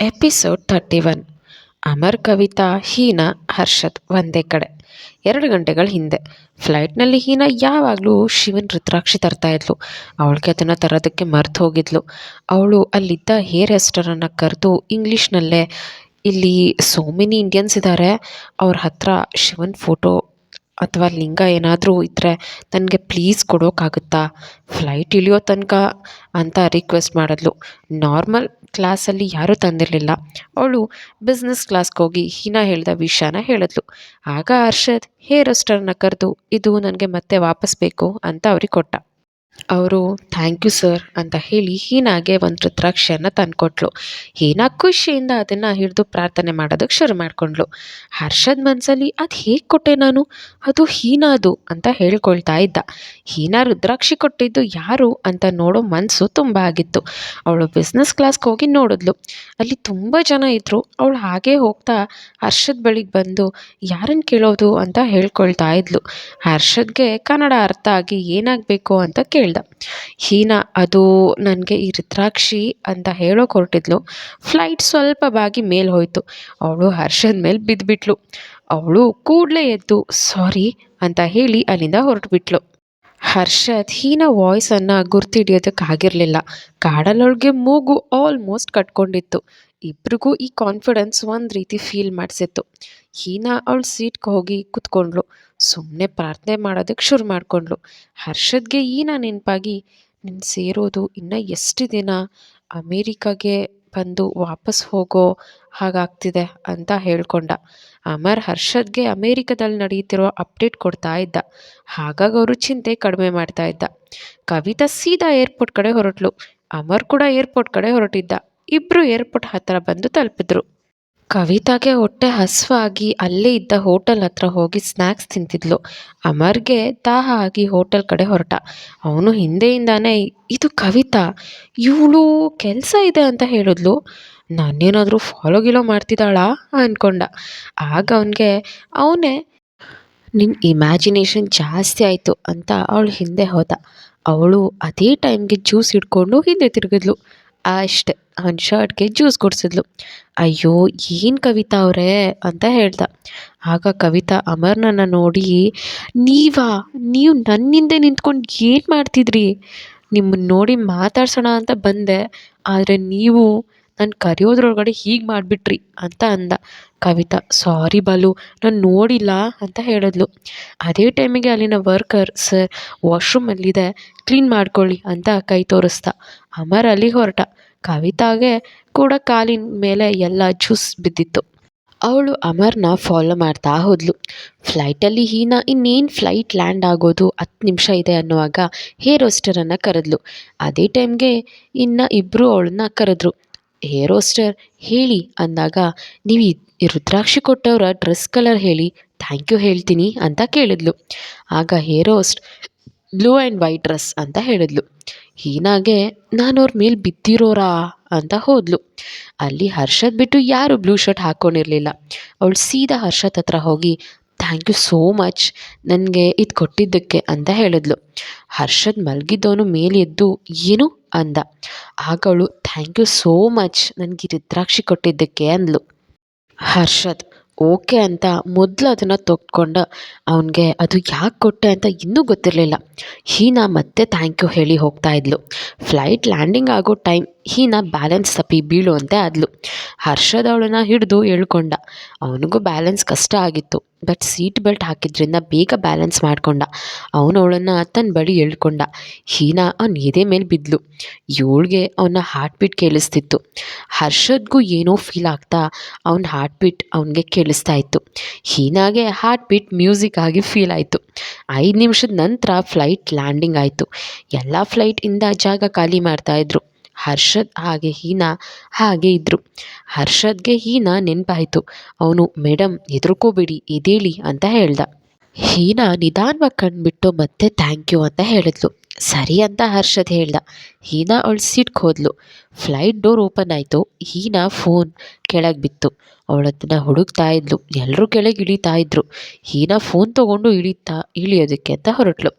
Episode thirty one. Amar Kavita, Heena, Harshad ಒಂದೇ ಕಡೆ. ಎರಡು ಗಂಟೆಗಳ ಹಿಂದೆ. ಫ್ಲೈಟ್ನಲ್ಲಿ ಹೀನಾ ಯಾವಾಗಲೂ ಶಿವನ್ ರುದ್ರಾಕ್ಷಿ ತರ್ತಾ ಇದ್ಲು. ಅವಳಿಗೆ ಅದನ್ನು ತರೋದಕ್ಕೆ ಮರೆತು ಹೋಗಿದ್ಲು. ಅವಳು ಅಲ್ಲಿದ್ದ ಹೇರ್ ಹೆಸ್ಟರನ್ನು ಕರೆದು ಇಂಗ್ಲೀಷ್ನಲ್ಲೇ, ಇಲ್ಲಿ ಸೋ ಮೆನಿ ಇಂಡಿಯನ್ಸ್ ಇದ್ದಾರೆ ಅವ್ರ ಹತ್ರ ಶಿವನ್ ಫೋಟೋ ಅಥವಾ ಲಿಂಗ ಏನಾದರೂ ಇದ್ದರೆ ನನಗೆ ಪ್ಲೀಸ್ ಕೊಡೋಕ್ಕಾಗುತ್ತಾ ಫ್ಲೈಟ್ ಇಳಿಯೋ ತನಕ ಅಂತ ರಿಕ್ವೆಸ್ಟ್ ಮಾಡಿದ್ಲು. ನಾರ್ಮಲ್ ಕ್ಲಾಸಲ್ಲಿ ಯಾರೂ ತಂದಿರಲಿಲ್ಲ. ಅವಳು ಬಿಸ್ನೆಸ್ ಕ್ಲಾಸ್ಗೆ ಹೋಗಿ ಹೀನಾ ಹೇಳಿದ ವಿಷಯನ ಹೇಳಿದ್ಲು. ಆಗ ಅರ್ಷದ್ ಹೇರ್ ಅಸ್ಟರ್ನ ಕರೆದು, ಇದು ನನಗೆ ಮತ್ತೆ ವಾಪಸ್ ಬೇಕು ಅಂತ ಅವ್ರಿಗೆ ಕೊಟ್ಟ. ಅವರು, ಥ್ಯಾಂಕ್ ಯು ಸರ್ ಅಂತ ಹೇಳಿ ಹೀನಾಗೆ ಒಂದು ರುದ್ರಾಕ್ಷಿಯನ್ನು ತಂದುಕೊಟ್ಲು. ಹೀನಾ ಖುಷಿಯಿಂದ ಅದನ್ನು ಹಿಡಿದು ಪ್ರಾರ್ಥನೆ ಮಾಡೋದಕ್ಕೆ ಶುರು ಮಾಡಿಕೊಂಡ್ಳು ಹರ್ಷದ್ ಮನಸ್ಸಲ್ಲಿ ಅದು ಹೇಗೆ ಕೊಟ್ಟೆ ನಾನು? ಅದು ಹೀನಾದು ಅಂತ ಹೇಳ್ಕೊಳ್ತಾ ಇದ್ದ. ಹೀನಾ ರುದ್ರಾಕ್ಷಿ ಕೊಟ್ಟಿದ್ದು ಯಾರು ಅಂತ ನೋಡೋ ಮನಸ್ಸು ತುಂಬ ಆಗಿತ್ತು. ಅವಳು ಬಿಸ್ನೆಸ್ ಕ್ಲಾಸ್ಗೆ ಹೋಗಿ ನೋಡಿದ್ಲು. ಅಲ್ಲಿ ತುಂಬ ಜನ ಇದ್ದರು ಅವಳು ಹಾಗೆ ಹೋಗ್ತಾ ಹರ್ಷದ್ ಬಳಿಗೆ ಬಂದು ಯಾರನ್ನು ಕೇಳೋದು? ಅಂತ ಹೇಳ್ಕೊಳ್ತಾ ಇದ್ಲು. ಹರ್ಷದ್ಗೆ ಕನ್ನಡ ಅರ್ಥ ಆಗಿ ಏನಾಗಬೇಕು ಅಂತ ಕೇಳ್ದ ಹೀನಾ, ಅದು ನನಗೆ ಈ ರುದ್ರಾಕ್ಷಿ ಅಂತ ಹೇಳೋಕೆ ಹೊರಟಿದ್ಲು ಫ್ಲೈಟ್ ಸ್ವಲ್ಪ ಬಾಗಿ ಮೇಲೆ ಹೋಯಿತು. ಅವಳು ಹರ್ಷದ ಮೇಲೆ ಬಿದ್ದುಬಿಟ್ಲು ಅವಳು ಕೂಡಲೇ ಎದ್ದು, ಸಾರಿ ಅಂತ ಹೇಳಿ ಅಲ್ಲಿಂದ ಹೊರಟುಬಿಟ್ಲು. ಹರ್ಷದ್ ಹೀನ ವಾಯ್ಸನ್ನು ಗುರ್ತಿಡಿಯೋದಕ್ಕಾಗಿರಲಿಲ್ಲ. ಕಾಡಲೊಳಗೆ ಮೂಗು ಆಲ್ಮೋಸ್ಟ್ ಕಟ್ಕೊಂಡಿತ್ತು. ಇಬ್ರಿಗೂ ಈ ಕಾನ್ಫಿಡೆನ್ಸ್ ಒಂದು ರೀತಿ ಫೀಲ್ ಮಾಡಿಸಿತ್ತು. ಹೀನಾ ಅವಳ ಸೀಟ್ಗೆ ಹೋಗಿ ಕುತ್ಕೊಂಡ್ಳು. ಸುಮ್ಮನೆ ಪ್ರಾರ್ಥನೆ ಮಾಡೋದಕ್ಕೆ ಶುರು ಮಾಡಿಕೊಂಡ್ಳು. ಹರ್ಷದ್ಗೆ ಈನಾ ನೆನಪಾಗಿ ನಿನ್ನ ಸೇರೋದು ಇನ್ನೂ ಎಷ್ಟು ದಿನ? ಅಮೇರಿಕಾಗೆ ಬಂದು ವಾಪಸ್ ಹೋಗೋ ಹಾಗಾಗ್ತಿದೆ ಅಂತ ಹೇಳ್ಕೊಂಡ. ಅಮರ್ ಹರ್ಷದ್ಗೆ ಅಮೇರಿಕಾದಲ್ಲಿ ನಡೆಯುತ್ತಿರೋ ಅಪ್ಡೇಟ್ ಕೊಡ್ತಾ ಇದ್ದ. ಹಾಗಾಗಿ ಅವರು ಚಿಂತೆ ಕಡಿಮೆ ಮಾಡ್ತಾ ಇದ್ದ. ಕವಿತಾ ಸೀದಾ ಏರ್ಪೋರ್ಟ್ ಕಡೆ ಹೊರಟ್ಲು. ಅಮರ್ ಕೂಡ ಏರ್ಪೋರ್ಟ್ ಕಡೆ ಹೊರಟಿದ್ದ. ಇಬ್ಬರು ಏರ್ಪೋರ್ಟ್ ಹತ್ತಿರ ಬಂದು ತಲುಪಿದ್ರು. ಕವಿತಾಗೆ ಹೊಟ್ಟೆ ಹಸುವಾಗಿ ಅಲ್ಲೇ ಇದ್ದ ಹೋಟೆಲ್ ಹತ್ರ ಹೋಗಿ ಸ್ನ್ಯಾಕ್ಸ್ ತಿಂತಿದ್ಲು. ಅಮರ್ಗೆ ದಾಹ ಆಗಿ ಹೋಟೆಲ್ ಕಡೆ ಹೊರಟ. ಅವನು ಹಿಂದೆಯಿಂದಾನೇ, ಇದು ಕವಿತಾ, ಇವಳು ಕೆಲಸ ಇದೆ ಅಂತ ಹೇಳಿದ್ಲು. ನಾನೇನಾದರೂ ಫಾಲೋ ಗಿಲೋ ಮಾಡ್ತಿದ್ದಾಳಾ? ಅಂದ್ಕೊಂಡ ಆಗ ಅವನಿಗೆ, ಅವನೇ ನಿನ್ನ ಇಮ್ಯಾಜಿನೇಷನ್ ಜಾಸ್ತಿ ಆಯಿತು ಅಂತ ಅವಳು ಹಿಂದೆ ಹೋದ. ಅವಳು ಅದೇ ಟೈಮ್ಗೆ ಜ್ಯೂಸ್ ಹಿಡ್ಕೊಂಡು ಹಿಂದೆ ತಿರುಗಿದ್ಲು. ಅಷ್ಟೆ. ಅವನ ಶರ್ಟ್ಗೆ ಜ್ಯೂಸ್ ಕೊಡಿಸಿದ್ಲು. ಅಯ್ಯೋ, ಏನು ಕವಿತಾ ಅವರೇ? ಅಂತ ಹೇಳ್ದ. ಆಗ ಕವಿತಾ, ಅಮರ್ನನ್ನ ನೋಡಿ, ನೀವಾ? ನೀವು ನನ್ನಿಂದೆ ನಿಂತ್ಕೊಂಡು ಏನು ಮಾಡ್ತಿದ್ರಿ? ನಿಮ್ಮನ್ನು ನೋಡಿ ಮಾತಾಡ್ಸೋಣ ಅಂತ ಬಂದೆ. ಆದರೆ ನೀವು ನಾನು ಕರೆಯೋದ್ರೊಳಗಡೆ ಹೀಗೆ ಮಾಡಿಬಿಟ್ರಿ ಅಂತ ಅಂದ. ಕವಿತಾ, ಸಾರಿ ಬಾಲು, ನಾನು ನೋಡಿಲ್ಲ ಅಂತ ಹೇಳಿದ್ಲು. ಅದೇ ಟೈಮಿಗೆ ಅಲ್ಲಿನ ವರ್ಕರ್, ಸರ್ ವಾಶ್ರೂಮಲ್ಲಿದೆ ಕ್ಲೀನ್ ಮಾಡ್ಕೊಳ್ಳಿ ಅಂತ ಕೈ ತೋರಿಸ್ದ. ಅಮರ್ ಅಲ್ಲಿ ಹೊರಟ. ಕವಿತಾಗೆ ಕೂಡ ಕಾಲಿನ ಮೇಲೆ ಎಲ್ಲ ಜ್ಯೂಸ್ ಬಿದ್ದಿತ್ತು. ಅವಳು ಅಮರ್ನ ಫಾಲೋ ಮಾಡ್ತಾ ಹೋದ್ಲು. ಫ್ಲೈಟಲ್ಲಿ ಹೀನಾ, ಇನ್ನೇನು ಫ್ಲೈಟ್ ಲ್ಯಾಂಡ್ ಆಗೋದು ಹತ್ತು ನಿಮಿಷ ಇದೆ ಅನ್ನುವಾಗ ಹೇರ್ ಹೋಸ್ಟರನ್ನು ಕರೆದ್ಲು. ಅದೇ ಟೈಮ್ಗೆ ಇನ್ನು ಇಬ್ಬರು ಅವಳನ್ನ ಕರೆದ್ರು. ಹೇರ್ ಹೋಸ್ಟರ್ ಹೇಳಿ ಅಂದಾಗ, ನೀವು ಈ ರುದ್ರಾಕ್ಷಿ ಕೊಟ್ಟವರ ಡ್ರೆಸ್ ಕಲರ್ ಹೇಳಿ, ಥ್ಯಾಂಕ್ ಯು ಹೇಳ್ತೀನಿ ಅಂತ ಕೇಳಿದ್ಲು. ಆಗ air host blue and white dress ಅಂತ ಹೇಳಿದ್ಲು. ಹೀನಾಗೆ ನಾನು ಅವ್ರ ಮೇಲೆ ಬಿದ್ದಿರೋರಾ ಅಂತ ಹೋದ್ಲು. ಅಲ್ಲಿ ಹರ್ಷದ್ ಬಿಟ್ಟು ಯಾರು ಬ್ಲೂ ಶರ್ಟ್ ಹಾಕ್ಕೊಂಡಿರಲಿಲ್ಲ ಅವಳು ಸೀದಾ ಹರ್ಷದ್ ಹತ್ರ ಹೋಗಿ ಥ್ಯಾಂಕ್ ಯು ಸೋ ಮಚ್ ನನಗೆ ಇದು ಕೊಟ್ಟಿದ್ದಕ್ಕೆ ಅಂತ ಹೇಳಿದ್ಲು. ಹರ್ಷದ್ ಮಲಗಿದ್ದವನು ಮೇಲೆ ಎದ್ದು, ಏನು? ಅಂದ. ಆಗಳು ಥ್ಯಾಂಕ್ ಯು ಸೋ ಮಚ್ ನನಗೆ ರುದ್ರಾಕ್ಷಿ ಕೊಟ್ಟಿದ್ದಕ್ಕೆ ಅಂದ್ಲು. ಹರ್ಷದ್ ಓಕೆ ಅಂತ ಮೊದಲು ಅದನ್ನು ತೊಕ್ಕೊಂಡು ಅವನಿಗೆ ಅದು ಯಾಕೆ ಕೊಟ್ಟೆ ಅಂತ ಇನ್ನೂ ಗೊತ್ತಿರಲಿಲ್ಲ. ಹೀನಾ ಮತ್ತೆ ಥ್ಯಾಂಕ್ ಯು ಹೇಳಿ ಹೋಗ್ತಾ ಇದ್ಲು. ಫ್ಲೈಟ್ ಲ್ಯಾಂಡಿಂಗ್ ಆಗೋ ಟೈಮ್ ಹೀನಾ ಬ್ಯಾಲೆನ್ಸ್ ತಪ್ಪಿ ಬೀಳುವಂತೆ ಆದ್ಲು. ಹರ್ಷದ್ ಹಿಡಿದು ಎಳ್ಕೊಂಡ ಅವನಿಗೂ ಬ್ಯಾಲೆನ್ಸ್ ಕಷ್ಟ ಆಗಿತ್ತು. ಬಟ್ ಸೀಟ್ ಬೆಲ್ಟ್ ಹಾಕಿದ್ರಿಂದ ಬೇಗ ಬ್ಯಾಲೆನ್ಸ್ ಮಾಡ್ಕೊಂಡ. ಅವನು ಅವಳನ್ನು ತನ್ನ ಬಳಿ ಎಳ್ಕೊಂಡ. ಹೀನಾ ಅವನ ಎದೆ ಮೇಲೆ ಬಿದ್ಲು. ಇವಳಿಗೆ ಅವನ ಹಾರ್ಟ್ ಬೀಟ್ ಕೇಳಿಸ್ತಿತ್ತು. ಹರ್ಷದ್ಗೂ ಏನೋ ಫೀಲ್ ಆಗ್ತಾ ಅವನ ಹಾರ್ಟ್ ಬೀಟ್ ಅವನಿಗೆ ಕೇಳಿಸ್ತಾ ಇತ್ತು. ಹೀನಾಗೆ ಹಾರ್ಟ್ ಬೀಟ್ ಮ್ಯೂಸಿಕ್ ಆಗಿ ಫೀಲ್ ಆಯಿತು. ಐದು ನಿಮಿಷದ ನಂತರ ಫ್ಲೈಟ್ ಲ್ಯಾಂಡಿಂಗ್ ಆಯಿತು. ಎಲ್ಲ ಫ್ಲೈಟಿಂದ ಜಾಗ ಖಾಲಿ ಮಾಡ್ತಾಯಿದ್ರು ಹರ್ಷದ್ ಹಾಗೆ ಹೀನಾ ಹಾಗೆ ಇದ್ದರು ಹರ್ಷದ್ಗೆ ಹೀನಾ ನೆನಪಾಯಿತು. ಅವನು ಮೇಡಮ್ ಹೆದರ್ಕೋಬೇಡಿ ಎದೇಳಿ ಅಂತ ಹೇಳ್ದ. ಹೀನಾ ನಿಧಾನವಾಗಿ ಕಣ್ಬಿಟ್ಟು ಮತ್ತೆ ಥ್ಯಾಂಕ್ ಯು ಅಂತ ಹೇಳಿದ್ಲು. ಸರಿ ಅಂತ ಹರ್ಷದ್ ಹೇಳ್ದ. ಹೀನಾ ಅವಳು ಸೀಟ್ಗೆ ಹೋದ್ಲು. ಫ್ಲೈಟ್ ಡೋರ್ ಓಪನ್ ಆಯಿತು. ಹೀನಾ ಫೋನ್ ಕೆಳಗೆ ಬಿತ್ತು. ಅವಳದನ್ನು ಹುಡುಕ್ತಾ ಇದ್ಲು. ಎಲ್ಲರೂ ಕೆಳಗೆ ಇಳಿತಾ ಇದ್ರು. ಹೀನಾ ಫೋನ್ ತೊಗೊಂಡು ಇಳಿತಾ ಇಳಿಯೋದಕ್ಕೆ ಅಂತ ಹೊರಟ್ಲು.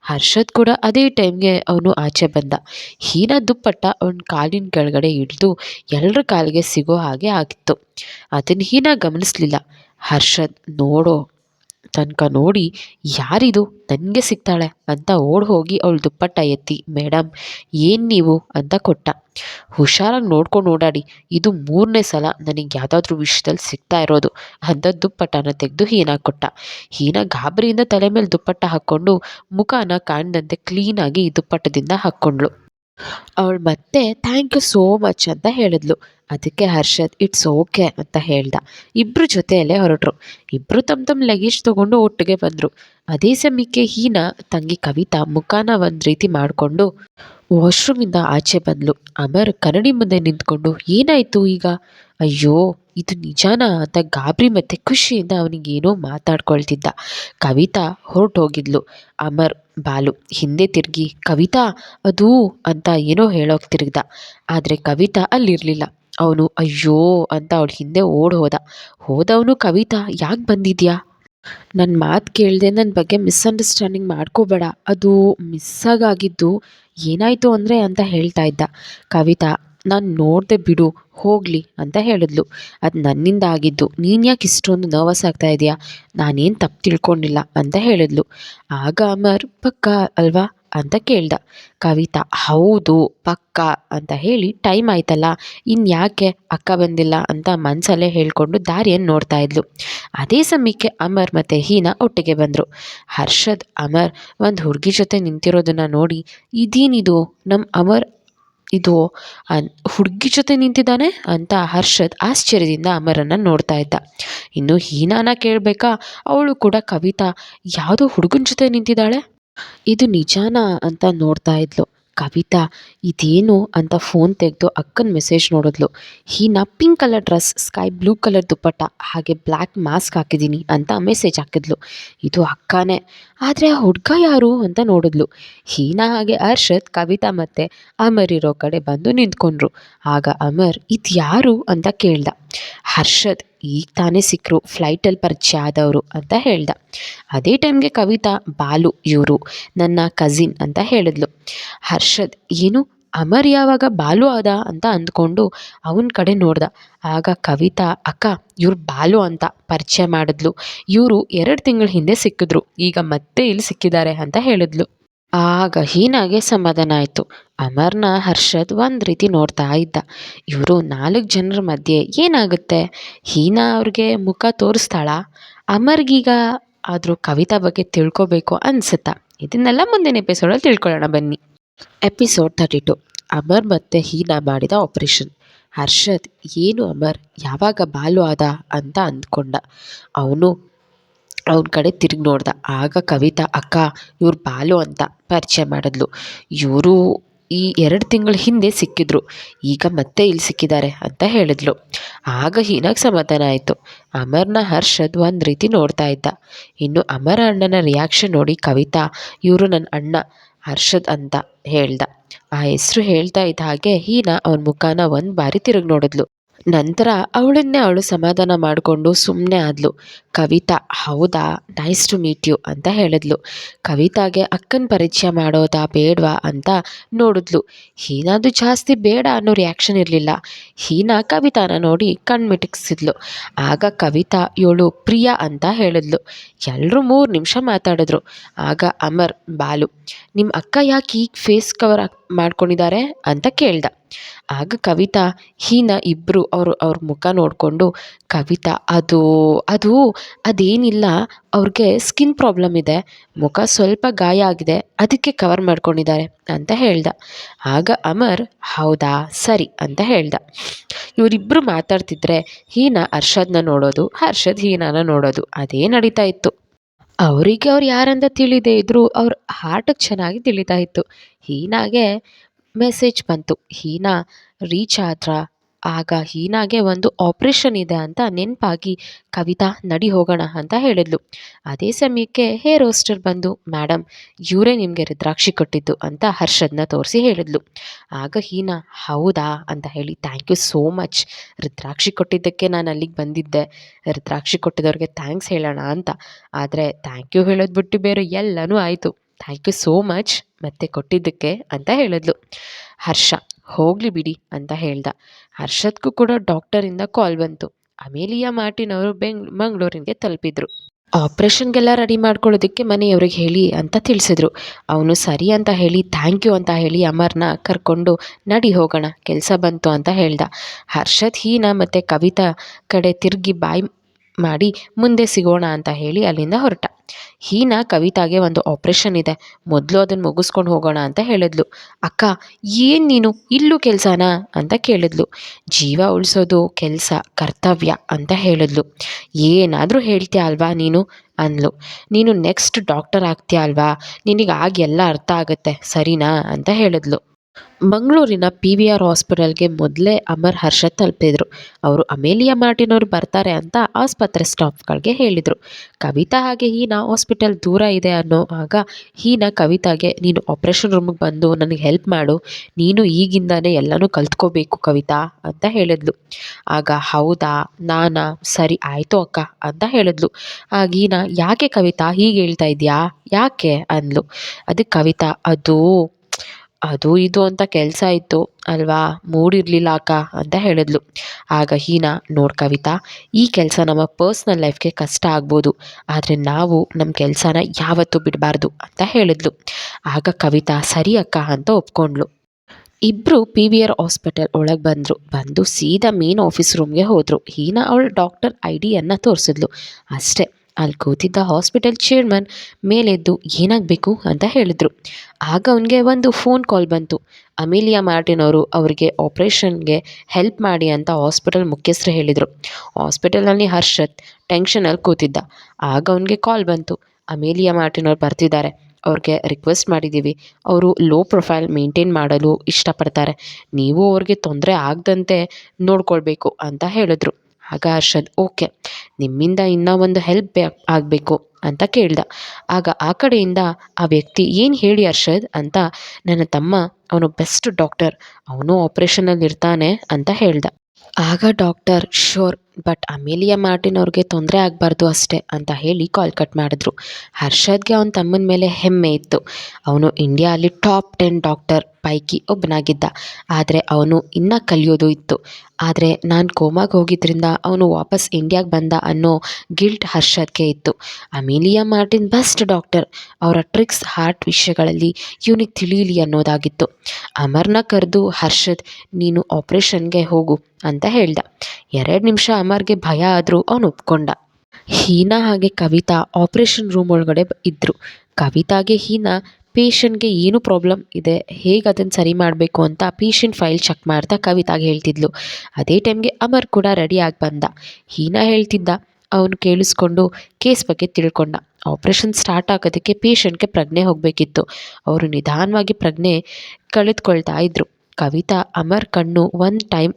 ಹರ್ಷದ್ ಕೂಡ ಅದೇ ಟೈಮ್ಗೆ ಅವನು ಆಚೆ ಬಂದ. ಹೀನಾ ದುಪ್ಪಟ್ಟ ಅವನ ಕಾಲಿನ ಕೆಳಗಡೆ ಹಿಡಿದು ಎಲ್ಲರ ಕಾಲಿಗೆ ಸಿಗೋ ಹಾಗೆ ಆಗಿತ್ತು. ಅದನ್ನು ಹೀನಾ ಗಮನಿಸ್ಲಿಲ್ಲ. ಹರ್ಷದ್ ನೋಡೋ ತನಕ ನೋಡಿ, ಯಾರಿದು? ನನಗೆ ಸಿಗ್ತಾಳೆ ಅಂತ ಓಡಿ ಹೋಗಿ ಅವಳು ದುಪ್ಪಟ್ಟ ಎತ್ತಿ ಮೇಡಮ್ ಏನು ನೀವು? ಅಂತ ಕೊಟ್ಟ. ಹುಷಾರಾಗಿ ನೋಡ್ಕೊಂಡು ಓಡಾಡಿ ಇದು ಮೂರನೇ ಸಲ ನನಗೆ ಯಾವುದಾದ್ರೂ ವಿಷಯದಲ್ಲಿ ಸಿಗ್ತಾ ಇರೋದು ಅಂತ ದುಪ್ಪಟ್ಟನ ತೆಗೆದು ಹೀನಾ ಕೊಟ್ಟ ಹೀನಾ ಗಾಬರಿಯಿಂದ ತಲೆ ಮೇಲೆ ದುಪ್ಪಟ್ಟ ಹಾಕ್ಕೊಂಡು ಮುಖನ ಕಾಣದಂತೆ ಕ್ಲೀನಾಗಿ ದುಪ್ಪಟ್ಟದಿಂದ ಹಾಕ್ಕೊಂಡ್ಳು. ಅವಳು ಮತ್ತೆ ಥ್ಯಾಂಕ್ ಯು ಸೋ ಮಚ್ ಅಂತ ಹೇಳಿದ್ಲು. ಅದಕ್ಕೆ ಹರ್ಷದ್ ಇಟ್ಸ್ ಓಕೆ ಅಂತ ಹೇಳ್ದ. ಇಬ್ಬರು ಜೊತೆಯಲ್ಲೇ ಹೊರಟರು. ಇಬ್ಬರು ತಮ್ಮ ತಮ್ಮ ಲಗೇಜ್ ತಗೊಂಡು ಒಟ್ಟಿಗೆ ಬಂದರು. ಅದೇ ಸಮಯಕ್ಕೆ ಹೀನಾ ತಂಗಿ ಕವಿತಾ ಮುಖಾನ ಒಂದು ರೀತಿ ಮಾಡಿಕೊಂಡು ವಾಶ್ರೂಮಿಂದ ಆಚೆ ಬಂದ್ಲು. ಅಮರ್ ಕನ್ನಡಿ ಮುಂದೆ ನಿಂತ್ಕೊಂಡು, ಏನಾಯಿತು ಈಗ? ಅಯ್ಯೋ ಇದು ನಿಜಾನಾ ಅಂತ ಗಾಬರಿ ಮತ್ತು ಖುಷಿಯಿಂದ ಅವನಿಗೇನೋ ಮಾತಾಡ್ಕೊಳ್ತಿದ್ದ. ಕವಿತಾ ಹೊರಟೋಗಿದ್ಲು. ಅಮರ್, ಬಾಲು, ಹಿಂದೆ ತಿರುಗಿ, ಕವಿತಾ, ಅದು ಅಂತ ಏನೋ ಹೇಳೋಕೆ ತಿರುಗ್ದ. ಆದರೆ ಕವಿತಾ ಅಲ್ಲಿರಲಿಲ್ಲ. ಅವನು, ಅಯ್ಯೋ ಅಂತ ಅವಳ ಹಿಂದೆ ಓಡ್ ಹೋದ. ಹೋದವನು, ಕವಿತಾ, ಯಾಕೆ ಬಂದಿದ್ಯಾ? ನನ್ನ ಮಾತು ಕೇಳಿದೆ ನನ್ನ ಬಗ್ಗೆ ಮಿಸ್ಅಂಡರ್ಸ್ಟ್ಯಾಂಡಿಂಗ್ ಮಾಡ್ಕೋಬೇಡ. ಅದು ಮಿಸ್ಸಾಗಾಗಿದ್ದು ಏನಾಯಿತು ಅಂದರೆ ಅಂತ ಹೇಳ್ತಾ ಇದ್ದ. ಕವಿತಾ ನಾನು ನೋಡಿದೆ ಬಿಡು, ಹೋಗಲಿ ಅಂತ ಹೇಳಿದ್ಲು. ಅದು ನನ್ನಿಂದ ಆಗಿದ್ದು ನೀನು ಯಾಕೆ ಇಷ್ಟೊಂದು ನರ್ವಸ್ ಆಗ್ತಾ ಇದೆಯಾ? ನಾನೇನು ತಪ್ಪು ತಿಳ್ಕೊಂಡಿಲ್ಲ ಅಂತ ಹೇಳಿದ್ಲು. ಆಗ ಅಮರ್, ಪಕ್ಕ ಅಲ್ವಾ? ಅಂತ ಕೇಳ್ದ. ಕವಿತಾ, ಹೌದು, ಪಕ್ಕ ಅಂತ ಹೇಳಿ ಟೈಮ್ ಆಯ್ತಲ್ಲ ಇನ್ಯಾಕೆ ಅಕ್ಕ ಬಂದಿಲ್ಲ? ಅಂತ ಮನಸಲ್ಲೇ ಹೇಳಿಕೊಂಡು ದಾರಿಯನ್ನು ನೋಡ್ತಾ ಇದ್ಲು. ಅದೇ ಸಮಯಕ್ಕೆ ಅಮರ್ ಮತ್ತು ಹೀನಾ ಒಟ್ಟಿಗೆ ಬಂದರು. ಹರ್ಷದ್, ಅಮರ್, ಒಂದು ಹುಡುಗಿ ಜೊತೆ ನಿಂತಿರೋದನ್ನು ನೋಡಿ, ಇದೇನಿದು? ನಮ್ಮ ಅಮರ್ ಇದು ಹುಡುಗಿ ಜೊತೆ ನಿಂತಿದ್ದಾನೆ ಅಂತ ಹರ್ಷದ್ ಆಶ್ಚರ್ಯದಿಂದ ಅಮರನ್ನ ನೋಡ್ತಾ ಇದ್ದ. ಇನ್ನು ಹೀನಾನ ಕೇಳಬೇಕಾ? ಅವಳು ಕೂಡ ಕವಿತಾ, ಯಾವುದೋ ಹುಡುಗನ ಜೊತೆ ನಿಂತಿದ್ದಾಳೆ? ಇದು ನಿಜಾನಾ ಅಂತ ನೋಡ್ತಾ ಇದ್ಲು. ಕವಿತಾ, ಇದೇನು ಅಂತ ಫೋನ್ ತೆಗೆದು ಅಕ್ಕನ message ನೋಡಿದ್ಲು. Heena pink colour dress sky blue colour dupatta, ಹಾಗೆ ಬ್ಲ್ಯಾಕ್ ಮಾಸ್ಕ್ ಹಾಕಿದ್ದೀನಿ ಅಂತ ಮೆಸೇಜ್ ಹಾಕಿದ್ಲು. ಇದು ಅಕ್ಕನೇ. ಆದರೆ ಆ ಹುಡುಗ ಯಾರು ಅಂತ ನೋಡಿದ್ಲು. ಹೀನ ಹಾಗೆ ಅರ್ಷದ್ ಕವಿತಾ ಮತ್ತು ಅಮರ್ ಇರೋ ಕಡೆ ಬಂದು ನಿಂತ್ಕೊಂಡ್ರು. ಆಗ ಅಮರ್ ಇದು ಯಾರು ಅಂತ ಕೇಳ್ದ. ಹರ್ಷದ್ ಈಗ ತಾನೇ ಸಿಕ್ಕರು ಫ್ಲೈಟಲ್ಲಿ ಪರಿಚಯ ಆದವರು ಅಂತ ಹೇಳ್ದ. ಅದೇ ಟೈಮ್ಗೆ ಕವಿತಾ, ಬಾಲು ಇವರು ನನ್ನ ಕಝಿನ್ ಅಂತ ಹೇಳಿದ್ಲು. ಹರ್ಷದ್, ಏನು ಅಮರ್ ಯಾವಾಗ ಬಾಲು ಆದ ಅಂತ ಅಂದ್ಕೊಂಡು ಅವನ ಕಡೆ ನೋಡ್ದ. ಆಗ ಕವಿತಾ, ಅಕ್ಕ, ಇವ್ರು ಬಾಲು ಅಂತ ಪರಿಚಯ ಮಾಡಿದ್ಲು. ಇವರು ಎರಡು ತಿಂಗಳ ಹಿಂದೆ ಸಿಕ್ಕಿದ್ರು, ಈಗ ಮತ್ತೆ ಇಲ್ಲಿ ಸಿಕ್ಕಿದ್ದಾರೆ ಅಂತ ಹೇಳಿದ್ಲು. ಆಗ ಹೀನಾಗೆ ಸಮಾಧಾನ ಆಯಿತು ಅಮರ್ನ ಹರ್ಷದ್ ಒಂದು ರೀತಿ ನೋಡ್ತಾ ಇದ್ದ. ಇವರು ನಾಲ್ಕು ಜನರ ಮಧ್ಯೆ ಏನಾಗುತ್ತೆ? ಹೀನಾ ಅವ್ರಿಗೆ ಮುಖ ತೋರಿಸ್ತಾಳ? ಅಮರ್ಗೀಗ ಆದರೂ ಕವಿತಾ ಬಗ್ಗೆ ತಿಳ್ಕೊಬೇಕು ಅನ್ಸುತ್ತಾ? ಇದನ್ನೆಲ್ಲ ಮುಂದಿನ ಎಪಿಸೋಡಲ್ಲಿ ತಿಳ್ಕೊಳ್ಳೋಣ ಬನ್ನಿ. Episode thirty to. ಅಮರ್ ಮತ್ತು ಹೀನಾ ಮಾಡಿದ ಆಪರೇಷನ್. ಹರ್ಷದ್, ಏನು ಅಮರ್? ಯಾವಾಗ ಬಾಲು ಆದ? ಅಂತ ಅಂದ್ಕೊಂಡ. ಅವನು ಅವನ ಕಡೆ ತಿರುಗಿ ನೋಡ್ದ. ಆಗ ಕವಿತಾ, ಅಕ್ಕ, ಇವ್ರು ಬಾಲು ಅಂತ ಪರಿಚಯ ಮಾಡಿದ್ಲು. ಇವರು ಈ ಎರಡು ತಿಂಗಳ ಹಿಂದೆ ಸಿಕ್ಕಿದ್ರು. ಈಗ ಮತ್ತೆ ಇಲ್ಲಿ ಸಿಕ್ಕಿದ್ದಾರೆ ಅಂತ ಹೇಳಿದ್ಲು. ಆಗ ಹೀನಾಗ ಸಮಾಧಾನ ಆಯಿತು. ಅಮರ್ನ ಹರ್ಷದ್ ಒಂದು ರೀತಿ ನೋಡ್ತಾ ಇದ್ದ. ಇನ್ನು ಅಮರ ಅಣ್ಣನ ರಿಯಾಕ್ಷನ್ ನೋಡಿ ಕವಿತಾ, ಇವರು ನನ್ನ ಅಣ್ಣ, ಹರ್ಷದ್ ಅಂತ ಹೇಳ್ದ. ಆ ಹೆಸರು ಹೇಳ್ತಾ ಇದ್ದ ಹಾಗೆ ಹೀನಾ ಅವನ ಮುಖಾನ ಒಂದು ಬಾರಿ ತಿರುಗಿ ನೋಡಿದ್ಲು. ನಂತರ ಅವಳನ್ನೇ ಅವಳು ಸಮಾಧಾನ ಮಾಡಿಕೊಂಡು ಸುಮ್ಮನೆ ಆದಳು ಕವಿತಾ, ಹೌದಾ? ನೈಸ್ ಟು ಮೀಟ್ ಯು ಅಂತ ಹೇಳಿದ್ಲು. ಕವಿತಾಗೆ, ಅಕ್ಕನ ಪರಿಚಯ ಮಾಡೋದಾ ಬೇಡವಾ? ಅಂತ ನೋಡಿದ್ಲು. ಹೀನಾದು ಜಾಸ್ತಿ ಬೇಡ ಅನ್ನೋ ರಿಯಾಕ್ಷನ್ ಇರಲಿಲ್ಲ. ಹೀನಾ ಕವಿತಾನ ನೋಡಿ ಕಣ್ಮಿಟಿಕ್ಸಿದ್ಲು. ಆಗ ಕವಿತಾ ಇವಳು ಪ್ರಿಯಾ ಅಂತ ಹೇಳಿದ್ಲು. ಎಲ್ಲರೂ ಮೂರು ನಿಮಿಷ ಮಾತಾಡಿದ್ರು. ಆಗ ಅಮರ್, ಬಾಲು ನಿಮ್ಮ ಅಕ್ಕ ಯಾಕೆ ಈಗ ಫೇಸ್ ಕವರ್ ಮಾಡ್ಕೊಂಡಿದ್ದಾರೆ? ಅಂತ ಕೇಳ್ದ. ಆಗ ಕವಿತಾ, ಹೀನ ಇಬ್ಬರು ಅವರು, ಅವ್ರ ಮುಖ ನೋಡಿಕೊಂಡು, ಕವಿತಾ, ಅದು ಅದು, ಅದೇನಿಲ್ಲ, ಅವ್ರಿಗೆ ಸ್ಕಿನ್ ಪ್ರಾಬ್ಲಮ್ ಇದೆ, ಮುಖ ಸ್ವಲ್ಪ ಗಾಯ ಆಗಿದೆ, ಅದಕ್ಕೆ ಕವರ್ ಮಾಡ್ಕೊಂಡಿದ್ದಾರೆ, ಅಂತ ಹೇಳ್ದ. ಆಗ ಅಮರ್, ಹೌದಾ, ಸರಿ, ಅಂತ ಹೇಳ್ದ. ಇವರಿಬ್ಬರು ಮಾತಾಡ್ತಿದ್ರೆ ಹೀನ ಹರ್ಷದ್ನ ನೋಡೋದು, ಹರ್ಷದ್ ಹೀನಾನ ನೋಡೋದು, ಅದೇ ನಡೀತಾ ಇತ್ತು. ಅವರಿಗೆ ಅವ್ರು ಯಾರಂತ ತಿಳಿದೇ ಇದ್ದರೂ ಅವ್ರ ಹಾರ್ಟಿಗೆ ಚೆನ್ನಾಗಿ ತಿಳಿತಾ ಇತ್ತು. ಹೀನಾಗೆ ಮೆಸೇಜ್ ಬಂತು. ಹೀನಾ, ರೀಚ್ ಆದ್ರ? ಆಗ ಹೀನಾಗೆ ಒಂದು ಆಪ್ರೇಷನ್ ಇದೆ ಅಂತ ನೆನಪಾಗಿ ಕವಿತಾ ನಡಿ ಹೋಗೋಣ ಅಂತ ಹೇಳಿದ್ಲು. ಅದೇ ಸಮಯಕ್ಕೆ ಹೇರ್ ಹೋಸ್ಟರ್ ಬಂದು ಮೇಡಮ್ ಇವರೇ ನಿಮಗೆ ರುದ್ರಾಕ್ಷಿ ಕೊಟ್ಟಿದ್ದು ಅಂತ ಹರ್ಷದ್ನ ತೋರಿಸಿ ಹೇಳಿದ್ಲು. ಆಗ ಹೀನಾ, ಹೌದಾ? ಅಂತ ಹೇಳಿ, ಥ್ಯಾಂಕ್ ಯು ಸೋ ಮಚ್. ರುದ್ರಾಕ್ಷಿ ಕೊಟ್ಟಿದ್ದಕ್ಕೆ ನಾನು ಅಲ್ಲಿಗೆ ಬಂದಿದ್ದೆ. ರುದ್ರಾಕ್ಷಿ ಕೊಟ್ಟಿದ್ದವ್ರಿಗೆ ಥ್ಯಾಂಕ್ಸ್ ಹೇಳೋಣ ಅಂತ. ಆದರೆ ಥ್ಯಾಂಕ್ ಯು ಹೇಳೋದು ಬಿಟ್ಟು ಬೇರೆ ಎಲ್ಲನೂ ಆಯಿತು. ಥ್ಯಾಂಕ್ ಯು ಸೋ ಮಚ್ ಮತ್ತೆ ಕೊಟ್ಟಿದ್ದಕ್ಕೆ ಅಂತ ಹೇಳಿದ್ಲು. ಹರ್ಷ, ಹೋಗಲಿ ಬಿಡಿ ಅಂತ ಹೇಳ್ದ. ಹರ್ಷದ್ಗೂ ಕೂಡ ಡಾಕ್ಟರಿಂದ ಕಾಲ್ ಬಂತು. ಅಮೇಲಿಯಾ ಮಾರ್ಟಿನ್ ಅವರು ಬೆಂಗ್ ಮಂಗಳೂರಿಗೆ ತಲುಪಿದ್ರು. ಆಪ್ರೇಷನ್ಗೆಲ್ಲ ರೆಡಿ ಮಾಡ್ಕೊಳ್ಳೋದಕ್ಕೆ ಮನೆಯವ್ರಿಗೆ ಹೇಳಿ ಅಂತ ತಿಳಿಸಿದ್ರು. ಅವನು ಸರಿ ಅಂತ ಹೇಳಿ ಥ್ಯಾಂಕ್ ಯು ಅಂತ ಹೇಳಿ ಅಮರ್ನ ಕರ್ಕೊಂಡು ನಡಿ ಹೋಗೋಣ, ಕೆಲಸ ಬಂತು ಅಂತ ಹೇಳ್ದ. ಹರ್ಷದ್, ಹೀನಾ ಮತ್ತು ಕವಿತಾ ಕಡೆ ತಿರುಗಿ ಬಾಯಿ ಮಾಡಿ ಮುಂದೆ ಸಿಗೋಣ ಅಂತ ಹೇಳಿ ಅಲ್ಲಿಂದ ಹೊರಟ. ಹೀನಾ ಕವಿತಾಗೆ ಒಂದು ಆಪ್ರೇಷನ್ ಇದೆ. ಮೊದಲು ಅದನ್ನು ಮುಗಿಸ್ಕೊಂಡು ಹೋಗೋಣ ಅಂತ ಹೇಳಿದ್ಲು. ಅಕ್ಕ, ಏನು ನೀನು? ಇಲ್ಲೂ ಕೆಲಸನಾ? ಅಂತ ಕೇಳಿದ್ಲು. ಜೀವ ಉಳಿಸೋದು ಕೆಲಸ, ಕರ್ತವ್ಯ ಅಂತ ಹೇಳಿದ್ಲು. ಏನಾದರೂ ಹೇಳ್ತೀಯ ಅಲ್ವಾ ನೀನು? ಅಂದ್ಲು. ನೀನು ನೆಕ್ಸ್ಟ್ ಡಾಕ್ಟರ್ ಆಗ್ತೀಯ ಅಲ್ವಾ? ನಿನಗೆ ಆಗ ಎಲ್ಲ ಅರ್ಥ ಆಗುತ್ತೆ, ಸರಿನಾ? ಅಂತ ಹೇಳಿದ್ಲು. ಮಂಗಳೂರಿನ ಪಿ ವಿ ಆರ್ ಹಾಸ್ಪಿಟಲ್ಗೆ ಮೊದಲೇ ಅಮರ್ ಹರ್ಷ ತಲುಪಿದ್ರು. ಅವರು ಅಮೇಲಿಯಾ ಮಾರ್ಟಿನ್ ಅವರು ಬರ್ತಾರೆ ಅಂತ ಆಸ್ಪತ್ರೆ ಸ್ಟಾಫ್ಗಳಿಗೆ ಹೇಳಿದರು. ಕವಿತಾ ಹಾಗೆ ಹೀನಾ ಹಾಸ್ಪಿಟಲ್ ದೂರ ಇದೆ ಅನ್ನೋ ಆಗ, ಹೀನಾ ಕವಿತಾಗೆ, ನೀನು ಆಪ್ರೇಷನ್ ರೂಮಿಗೆ ಬಂದು ನನಗೆ ಹೆಲ್ಪ್ ಮಾಡು. ನೀನು ಈಗಿಂದಾನೇ ಎಲ್ಲನೂ ಕಲ್ತ್ಕೋಬೇಕು ಕವಿತಾ ಅಂತ ಹೇಳಿದ್ಲು. ಆಗ, ಹೌದಾ? ನಾನಾ? ಸರಿ, ಆಯಿತು ಅಕ್ಕ ಅಂತ ಹೇಳಿದ್ಲು. ಆಗ ಹೀನಾ, ಯಾಕೆ ಕವಿತಾ ಹೀಗೆ ಹೇಳ್ತಾ ಇದೆಯಾ? ಯಾಕೆ? ಅಂದ್ಲು. ಅದಕ್ಕೆ ಕವಿತಾ, ಅದು ಅದು ಇದು ಅಂತ ಕೆಲಸ ಇತ್ತು. ಅಲ್ವಾ? ಮೂಡಿರಲಿಲ್ಲ ಅಕ್ಕ ಅಂತ ಹೇಳಿದ್ಲು. ಆಗ ಹೀನಾ, ನೋಡು ಕವಿತಾ, ಈ ಕೆಲಸ ನಮ್ಮ ಪರ್ಸ್ನಲ್ ಲೈಫ್ಗೆ ಕಷ್ಟ ಆಗ್ಬೋದು. ಆದರೆ ನಾವು ನಮ್ಮ ಕೆಲಸನ ಯಾವತ್ತೂ ಬಿಡಬಾರ್ದು ಅಂತ ಹೇಳಿದ್ಲು. ಆಗ ಕವಿತಾ, ಸರಿ ಅಕ್ಕ ಅಂತ ಒಪ್ಕೊಂಡ್ಳು ಇಬ್ಬರು ಪಿ ವಿ ಆರ್ ಹಾಸ್ಪಿಟಲ್ ಒಳಗೆ ಬಂದರು. ಬಂದು ಸೀದಾ ಮೇನ್ ಆಫೀಸ್ ರೂಮ್ಗೆ ಹೋದರು. ಹೀನಾ ಅವಳು ಡಾಕ್ಟರ್ ಐ ಡಿಯನ್ನು ತೋರಿಸಿದ್ಲು. ಅಷ್ಟೇ. ಅಲ್ಲಿ ಕೂತಿದ್ದ ಹಾಸ್ಪಿಟಲ್ ಚೇರ್ಮನ್ ಮೇಲೆದ್ದು ಏನಾಗಬೇಕು ಅಂತ ಹೇಳಿದರು. ಆಗ ಅವನಿಗೆ ಒಂದು ಫೋನ್ ಕಾಲ್ ಬಂತು. ಅಮೇಲಿಯಾ ಮಾರ್ಟಿನ್ ಅವರು ಅವರಿಗೆ ಆಪ್ರೇಷನ್ಗೆ ಹೆಲ್ಪ್ ಮಾಡಿ ಅಂತ ಹಾಸ್ಪಿಟಲ್ ಮುಖ್ಯಸ್ಥರು ಹೇಳಿದರು. ಹಾಸ್ಪಿಟಲಲ್ಲಿ ಹರ್ಷತ್ ಟೆನ್ಷನಲ್ಲಿ ಕೂತಿದ್ದ. ಆಗ ಅವನಿಗೆ ಕಾಲ್ ಬಂತು. ಅಮೇಲಿಯಾ ಮಾರ್ಟಿನ್ ಅವ್ರು ಬರ್ತಿದ್ದಾರೆ. ಅವ್ರಿಗೆ ರಿಕ್ವೆಸ್ಟ್ ಮಾಡಿದ್ದೀವಿ ಅವರು ಲೋ ಪ್ರೊಫೈಲ್ ಮೇಂಟೈನ್ ಮಾಡಲು ಇಷ್ಟಪಡ್ತಾರೆ. ನೀವು ಅವ್ರಿಗೆ ತೊಂದರೆ ಆಗದಂತೆ ನೋಡ್ಕೊಳ್ಬೇಕು ಅಂತ ಹೇಳಿದ್ರು. ಆಗ ಹರ್ಷದ್ ಓಕೆ, ನಿಮ್ಮಿಂದ ಇನ್ನೂ ಒಂದು ಹೆಲ್ಪ್ ಬೇ ಆಗಬೇಕು ಅಂತ ಕೇಳ್ದ. ಆಗ ಆ ಕಡೆಯಿಂದ ಆ ವ್ಯಕ್ತಿ ಏನು ಹೇಳಿ ಹರ್ಷದ್ ಅಂತ ನನ್ನ ತಮ್ಮ, ಅವನು ಬೆಸ್ಟ್ ಡಾಕ್ಟರ್ ಅವನು ಆಪ್ರೇಷನಲ್ಲಿ ಇರ್ತಾನೆ ಅಂತ ಹೇಳ್ದ. ಆಗ doctor sure but Amelia Martin ಅವ್ರಿಗೆ ತೊಂದರೆ ಆಗಬಾರ್ದು ಅಷ್ಟೇ ಅಂತ ಹೇಳಿ ಕಾಲ್ ಕಟ್ ಮಾಡಿದ್ರು. ಹರ್ಷದ್ಗೆ ಅವನ ತಮ್ಮನ ಮೇಲೆ ಹೆಮ್ಮೆ ಇತ್ತು. ಅವನು ಇಂಡಿಯಾಲಿ ಟಾಪ್ ಟೆನ್ ಡಾಕ್ಟರ್ ಪೈಕಿ ಒಬ್ಬನಾಗಿದ್ದ ಆದರೆ ಅವನು ಇನ್ನೂ ಕಲಿಯೋದು ಇತ್ತು. ಆದರೆ ನಾನು ಕೋಮಾಗೆ ಹೋಗಿದ್ದರಿಂದ ಅವನು ವಾಪಸ್ ಇಂಡಿಯಾಗೆ ಬಂದ ಅನ್ನೋ ಗಿಲ್ಟ್ ಹರ್ಷದ್ಗೆ ಇತ್ತು. ಅಮೇಲಿಯಾ ಮಾರ್ಟಿನ್ ಬೆಸ್ಟ್ ಡಾಕ್ಟರ್ ಅವರ ಟ್ರಿಕ್ಸ್ ಹಾರ್ಟ್ ವಿಷಯಗಳಲ್ಲಿ ಇವನಿಗೆ ತಿಳಿಯಲಿ ಅನ್ನೋದಾಗಿತ್ತು. ಅಮರ್ನ ಕರೆದು, ಹರ್ಷದ್, ನೀನು ಆಪ್ರೇಷನ್ಗೆ ಹೋಗು ಅಂತ ಹೇಳ್ದ. ಎರಡು ನಿಮಿಷ ಅಮರ್ಗೆ ಭಯ ಆದರೂ ಅವನು ಒಪ್ಕೊಂಡ. ಹೀನಾ ಹಾಗೆ ಕವಿತಾ ಆಪ್ರೇಷನ್ ರೂಮ್ ಒಳಗಡೆ ಇದ್ದರು ಕವಿತಾಗೆ ಹೀನಾ, ಪೇಷಂಟ್ಗೆ ಏನು ಪ್ರಾಬ್ಲಮ್ ಇದೆ? ಹೇಗೆ ಅದನ್ನು ಸರಿ ಮಾಡಬೇಕು ಅಂತ ಪೇಷಂಟ್ ಫೈಲ್ ಚೆಕ್ ಮಾಡ್ತಾ ಕವಿತಾಗೆ ಹೇಳ್ತಿದ್ಲು. ಅದೇ ಟೈಮ್ಗೆ ಅಮರ್ ಕೂಡ ರೆಡಿಯಾಗಿ ಬಂದ. ಹೀನಾ ಹೇಳ್ತಿದ್ದ, ಅವನು ಕೇಳಿಸ್ಕೊಂಡು ಕೇಸ್ ಬಗ್ಗೆ ತಿಳ್ಕೊಂಡ. ಆಪ್ರೇಷನ್ ಸ್ಟಾರ್ಟ್ ಆಗೋದಕ್ಕೆ ಪೇಷಂಟ್ಗೆ ಪ್ರಜ್ಞೆ ಹೋಗಬೇಕಿತ್ತು. ಅವರು ನಿಧಾನವಾಗಿ ಪ್ರಜ್ಞೆ ಕಳೆದುಕೊಳ್ತಾ ಇದ್ರು. ಕವಿತಾ, ಅಮರ್ ಕಣ್ಣು ಒಂದು ಟೈಮ್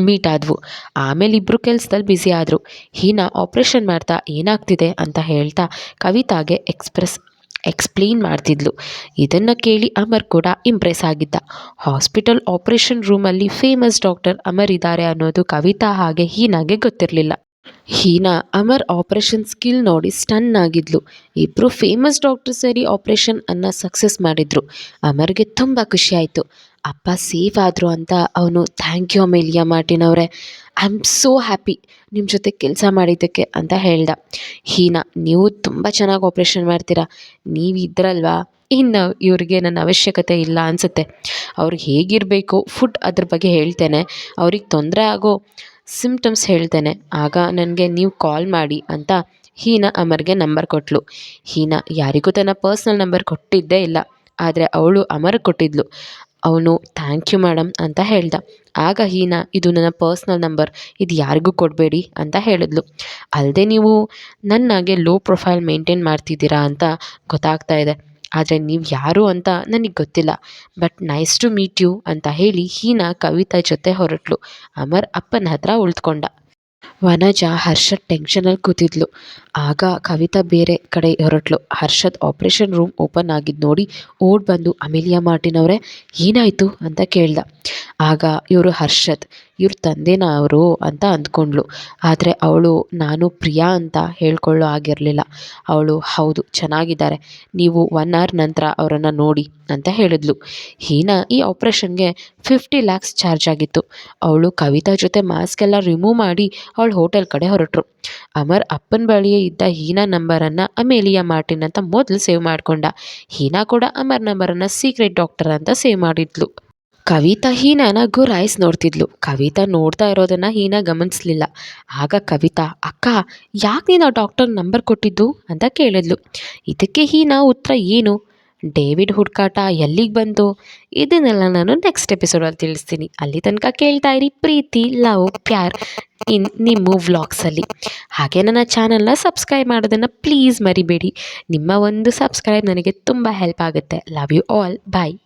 ಮೀಟ್ ಆದವು. ಆಮೇಲೆ ಇಬ್ಬರು ಕೆಲಸದಲ್ಲಿ ಬ್ಯುಸಿ ಆದರು. ಹೀನಾ ಆಪ್ರೇಷನ್ ಮಾಡ್ತಾ ಏನಾಗ್ತಿದೆ ಅಂತ ಹೇಳ್ತಾ ಕವಿತಾಗೆ ಎಕ್ಸ್ಪ್ರೆಸ್ ಎಕ್ಸ್ಪ್ಲೇನ್ ಮಾಡ್ತಿದ್ಲು. ಇದನ್ನು ಕೇಳಿ ಅಮರ್ ಕೂಡ ಇಂಪ್ರೆಸ್ ಆಗಿದ್ದ. ಹಾಸ್ಪಿಟಲ್ ಆಪ್ರೇಷನ್ ರೂಮಲ್ಲಿ ಫೇಮಸ್ ಡಾಕ್ಟರ್ ಅಮರ್ ಇದ್ದಾರೆ ಅನ್ನೋದು ಕವಿತಾ ಹಾಗೆ ಹೀನಾಗೆ ಗೊತ್ತಿರಲಿಲ್ಲ. ಹೀನಾ, ಅಮರ್ ಆಪ್ರೇಷನ್ ಸ್ಕಿಲ್ ನೋಡಿ ಸ್ಟನ್ ಆಗಿದ್ಲು. ಇಬ್ಬರು ಫೇಮಸ್ ಡಾಕ್ಟರ್ ಸೇರಿ ಆಪ್ರೇಷನ್ ಅನ್ನು ಸಕ್ಸಸ್ ಮಾಡಿದ್ರು. ಅಮರ್ಗೆ ತುಂಬ ಖುಷಿಯಾಯಿತು ಅಪ್ಪ ಸೇಫ್ ಆದರು ಅಂತ ಅವನು ಥ್ಯಾಂಕ್ ಯು ಅಮೇಲಿಯಾ ಮಾರ್ಟಿನ್ ಅವರೇ. ಐ ಆಮ್ ಸೋ ಹ್ಯಾಪಿ ನಿಮ್ಮ ಜೊತೆ ಕೆಲಸ ಮಾಡಿದ್ದಕ್ಕೆ ಅಂತ ಹೇಳ್ದ. ಹೀನಾ, ನೀವು ತುಂಬ ಚೆನ್ನಾಗಿ ಆಪ್ರೇಷನ್ ಮಾಡ್ತೀರಾ. ನೀವು ಇದ್ರಲ್ವಾ? ಇನ್ನು ಇವ್ರಿಗೆ ನನ್ನ ಅವಶ್ಯಕತೆ ಇಲ್ಲ ಅನಿಸುತ್ತೆ. ಅವ್ರಿಗೆ ಹೇಗಿರಬೇಕು ಫುಡ್ ಅದ್ರ ಬಗ್ಗೆ ಹೇಳ್ತೇನೆ. ಅವ್ರಿಗೆ ತೊಂದರೆ ಆಗೋ ಸಿಮ್ಟಮ್ಸ್ ಹೇಳ್ತೇನೆ. ಆಗ ನನಗೆ ನೀವು ಕಾಲ್ ಮಾಡಿ ಅಂತ ಹೀನಾ ಅಮರ್ಗೆ ನಂಬರ್ ಕೊಟ್ಟಳು ಹೀನಾ, ಯಾರಿಗೂ ತನ್ನ ಪರ್ಸ್ನಲ್ ನಂಬರ್ ಕೊಟ್ಟಿದ್ದೇ ಇಲ್ಲ. ಆದರೆ ಅವಳು ಅಮರ್ ಕೊಟ್ಟಿದ್ಲು. ಅವನು, ಥ್ಯಾಂಕ್ ಯು ಮೇಡಮ್ ಅಂತ ಹೇಳ್ದ. ಆಗ ಹೀನಾ, ಇದು ನನ್ನ ಪರ್ಸ್ನಲ್ ನಂಬರ್, ಇದು ಯಾರಿಗೂ ಕೊಡಬೇಡಿ ಅಂತ ಹೇಳಿದ್ಲು. ಅಲ್ಲದೆ ನೀವು ನನ್ನಾಗೆ ಲೋ ಪ್ರೊಫೈಲ್ ಮೇಂಟೈನ್ ಮಾಡ್ತಿದ್ದೀರಾ ಅಂತ ಗೊತ್ತಾಗ್ತಾ ಇದೆ. ಆದರೆ ನೀವು ಯಾರು ಅಂತ ನನಗೆ ಗೊತ್ತಿಲ್ಲ. But nice to meet you ಅಂತ ಹೇಳಿ ಹೀನಾ ಕವಿತಾ ಜೊತೆ ಹೊರಟ್ಲು. ಅಮರ್ ಅಪ್ಪನ ಹತ್ರ ಉಳಿದುಕೊಂಡ. ವನಜ ಹರ್ಷದ್ ಟೆನ್ಷನಲ್ಲಿ ಕೂತಿದ್ಲು. ಆಗ ಕವಿತಾ ಬೇರೆ ಕಡೆ ಹೊರಟ್ಲು. ಹರ್ಷದ್ ಆಪ್ರೇಷನ್ ರೂಮ್ ಓಪನ್ ಆಗಿದ್ದು ನೋಡಿ ಓಡ್ ಬಂದು ಅಮಿಲಿಯಾ ಮಾರ್ಟಿನ್ ಅವರೇ, ಏನಾಯಿತು ಅಂತ ಕೇಳ್ದ. ಆಗ ಇವರು ಹರ್ಷದ್, ಇವ್ರ ತಂದೆನ ಅವರು ಅಂತ ಅಂದ್ಕೊಂಡ್ಳು. ಆದರೆ ಅವಳು, ನಾನು ಪ್ರಿಯಾ ಅಂತ ಹೇಳ್ಕೊಳ್ಳೋ ಆಗಿರಲಿಲ್ಲ ಅವಳು, ಹೌದು, ಚೆನ್ನಾಗಿದ್ದಾರೆ. ನೀವು ಒನ್ ಅವರ್ ನಂತರ ಅವರನ್ನು ನೋಡಿ ಅಂತ ಹೇಳಿದ್ಲು. ಹೀನಾ ಈ ಆಪ್ರೇಷನ್ಗೆ ಫಿಫ್ಟಿ ಲ್ಯಾಕ್ಸ್ ಚಾರ್ಜ್ ಆಗಿತ್ತು. ಅವಳು ಕವಿತಾ ಜೊತೆ ಮಾಸ್ಕ್ ಎಲ್ಲ ರಿಮೂವ್ ಮಾಡಿ ಅವಳು ಹೋಟೆಲ್ ಕಡೆ ಹೊರಟರು. ಅಮರ್ ಅಪ್ಪನ ಬಳಿಯೇ ಇದ್ದ ಹೀನಾ ನಂಬರನ್ನು ಅಮೇಲಿಯಾ ಮಾರ್ಟಿನ್ ಅಂತ ಮೊದಲು ಸೇವ್ ಮಾಡಿಕೊಂಡ. ಹೀನಾ ಕೂಡ ಅಮರ್ ನಂಬರನ್ನು ಸೀಕ್ರೆಟ್ ಡಾಕ್ಟರ್ ಅಂತ ಸೇವ್ ಮಾಡಿದ್ಲು. ಕವಿತಾ ಹೀನಾನ ರಾಯ್ಸ್ ನೋಡ್ತಿದ್ಲು. ಕವಿತಾ ನೋಡ್ತಾ ಇರೋದನ್ನ ಹೀನಾ ಗಮನಿಸ್ಲಿಲ್ಲ. ಆಗ ಕವಿತಾ, ಅಕ್ಕ, ಯಾಕೆ ನೀನು ಆ ಡಾಕ್ಟರ್ ನಂಬರ್ ಕೊಟ್ಟಿದ್ದು? ಅಂತ ಕೇಳಿದ್ಲು. ಇದಕ್ಕೆ ಹೀನಾ ಉತ್ತರ ಏನು? ಡೇವಿಡ್ ಹುಡುಕಾಟ ಎಲ್ಲಿಗೆ ಬಂತು? ಇದನ್ನೆಲ್ಲ ನಾನು ನೆಕ್ಸ್ಟ್ ಎಪಿಸೋಡಲ್ಲಿ ತಿಳಿಸ್ತೀನಿ. ಅಲ್ಲಿ ತನಕ ಕೇಳ್ತಾ ಇರಿ ಪ್ರೀತಿ, ಲವ್, ಪ್ಯಾರ್ ಇನ್ ನಿಮ್ಮ ವ್ಲಾಗ್ಸಲ್ಲಿ. ಹಾಗೆ ನನ್ನ ಚಾನಲ್ನ ಸಬ್ಸ್ಕ್ರೈಬ್ ಮಾಡೋದನ್ನು ಪ್ಲೀಸ್ ಮರಿಬೇಡಿ. ನಿಮ್ಮ ಒಂದು ಸಬ್ಸ್ಕ್ರೈಬ್ ನನಗೆ ತುಂಬ ಹೆಲ್ಪ್ ಆಗುತ್ತೆ. Love you all. ಬಾಯ್.